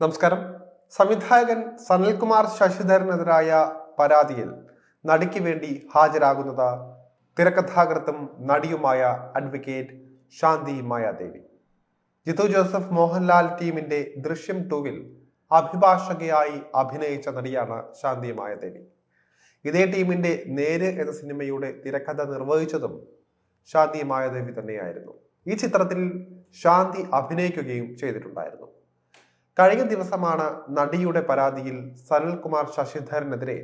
നമസ്കാരം. സംവിധായകൻ സനൽകുമാർ ശശിധരനെതിരായ പരാതിയിൽ നടിക്ക് വേണ്ടി ഹാജരാകുന്നത് തിരക്കഥാകൃത്തും നടിയുമായ അഡ്വക്കേറ്റ് ശാന്തി മായാദേവി. ജിത്തു ജോസഫ് മോഹൻലാൽ ടീമിന്റെ ദൃശ്യം ടൂവിൽ അഭിഭാഷകയായി അഭിനയിച്ച നടിയാണ് ശാന്തി മായാദേവി. ഇതേ ടീമിന്റെ നേര് എന്ന സിനിമയുടെ തിരക്കഥ നിർവഹിച്ചതും ശാന്തി മായാദേവി തന്നെയായിരുന്നു. ഈ ചിത്രത്തിൽ ശാന്തി അഭിനയിക്കുകയും ചെയ്തിട്ടുണ്ടായിരുന്നു. കഴിഞ്ഞ ദിവസമാണ് നടിയുടെ പരാതിയിൽ സനൽകുമാർ ശശിധരനെതിരെ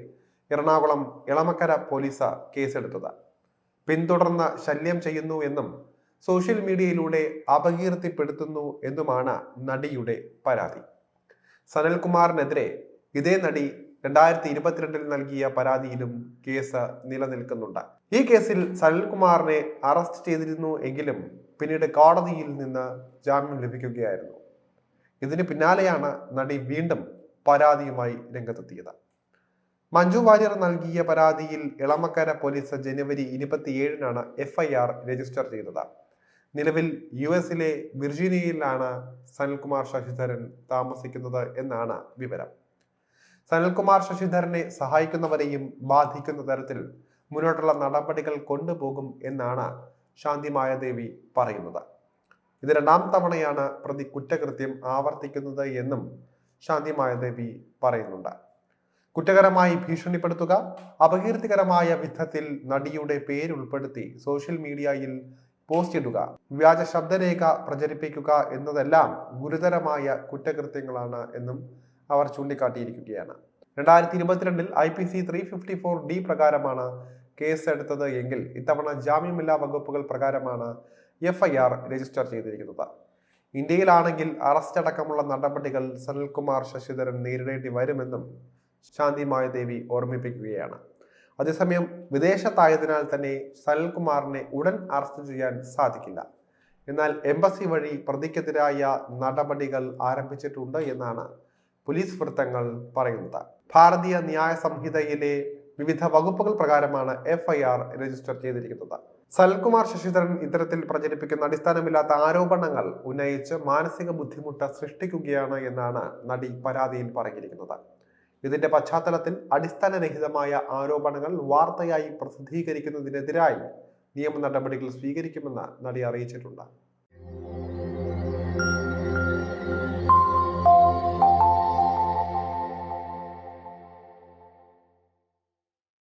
എറണാകുളം ഇളമക്കര പോലീസ് കേസെടുത്തത്. പിന്തുടർന്ന് ശല്യം ചെയ്യുന്നു എന്നും സോഷ്യൽ മീഡിയയിലൂടെ അപകീർത്തിപ്പെടുത്തുന്നു എന്നുമാണ് നടിയുടെ പരാതി. സനൽകുമാറിനെതിരെ ഇതേ നടി രണ്ടായിരത്തി ഇരുപത്തിരണ്ടിൽ നൽകിയ പരാതിയിലും കേസ് നിലനിൽക്കുന്നുണ്ട്. ഈ കേസിൽ സനൽകുമാറിനെ അറസ്റ്റ് ചെയ്തിരുന്നു എങ്കിലും പിന്നീട് കോടതിയിൽ നിന്ന് ജാമ്യം ലഭിക്കുകയായിരുന്നു. ഇതിന് പിന്നാലെയാണ് നടി വീണ്ടും പരാതിയുമായി രംഗത്തെത്തിയത്. മഞ്ജു വാര്യർ നൽകിയ പരാതിയിൽ ഇളമക്കര പോലീസ് ജനുവരി ഇരുപത്തിയേഴിനാണ് എഫ്ഐആർ രജിസ്റ്റർ ചെയ്തത്. നിലവിൽ യു എസിലെ വിർജീനിയയിലാണ് സനൽകുമാർ ശശിധരൻ താമസിക്കുന്നത് എന്നാണ് വിവരം. സനൽകുമാർ ശശിധരനെ സഹായിക്കുന്നവരെയും ബാധിക്കുന്ന തരത്തിൽ മുന്നോട്ടുള്ള നടപടികൾ കൊണ്ടുപോകും എന്നാണ് ശാന്തിമായ ദേവി പറയുന്നത്. ഇത് രണ്ടാം തവണയാണ് പ്രതി കുറ്റകൃത്യം ആവർത്തിക്കുന്നത് എന്നും ശാന്തിമായ ദേവി പറയുന്നുണ്ട്. കുറ്റകരമായി ഭീഷണിപ്പെടുത്തുക അപകീർത്തികരമായ വിധത്തിൽ നടിയുടെ പേരുൾപ്പെടുത്തി സോഷ്യൽ മീഡിയയിൽ പോസ്റ്റ് ഇടുക വ്യാജ ശബ്ദരേഖ പ്രചരിപ്പിക്കുക എന്നതെല്ലാം ഗുരുതരമായ കുറ്റകൃത്യങ്ങളാണ് എന്നും അവർ ചൂണ്ടിക്കാട്ടിയിരിക്കുകയാണ്. രണ്ടായിരത്തി ഇരുപത്തിരണ്ടിൽ I P C three fifty four D പ്രകാരമാണ് കേസ് എടുത്തത് എങ്കിൽ ഇത്തവണ ജാമ്യമില്ലാ വകുപ്പുകൾ പ്രകാരമാണ് എഫ് ഐ ആർ രജിസ്റ്റർ ചെയ്തിരിക്കുന്നത്. ഇന്ത്യയിലാണെങ്കിൽ അറസ്റ്റ് അടക്കമുള്ള നടപടികൾ സനിൽകുമാർ ശശിധരൻ നേരിടേണ്ടി വരുമെന്നും ശാന്തി മായദേവി ഓർമ്മിപ്പിക്കുകയാണ്. അതേസമയം വിദേശത്തായതിനാൽ തന്നെ സനിൽകുമാറിനെ ഉടൻ അറസ്റ്റ് ചെയ്യാൻ സാധിക്കില്ല. എന്നാൽ എംബസി വഴി പ്രതിക്കെതിരായ നടപടികൾ ആരംഭിച്ചിട്ടുണ്ട് എന്നാണ് പോലീസ് വൃത്തങ്ങൾ പറയുന്നത്. ഭാരതീയ ന്യായ സംഹിതയിലെ വിവിധ വകുപ്പുകൾ പ്രകാരമാണ് എഫ്ഐആർ രജിസ്റ്റർ ചെയ്തിരിക്കുന്നത്. സൽകുമാർ ശശിധരൻ ഇത്തരത്തിൽ പ്രചരിപ്പിക്കുന്ന അടിസ്ഥാനമില്ലാത്ത ആരോപണങ്ങൾ ഉന്നയിച്ച് മാനസിക ബുദ്ധിമുട്ട് സൃഷ്ടിക്കുകയാണ് എന്നാണ് നടി പരാതിയിൽ പറഞ്ഞിരിക്കുന്നത്. ഇതിന്റെ പശ്ചാത്തലത്തിൽ അടിസ്ഥാനരഹിതമായ ആരോപണങ്ങൾ വാർത്തയായി പ്രസിദ്ധീകരിക്കുന്നതിനെതിരായി നിയമ നടപടികൾ സ്വീകരിക്കുമെന്ന് നടി അറിയിച്ചിട്ടുണ്ട്.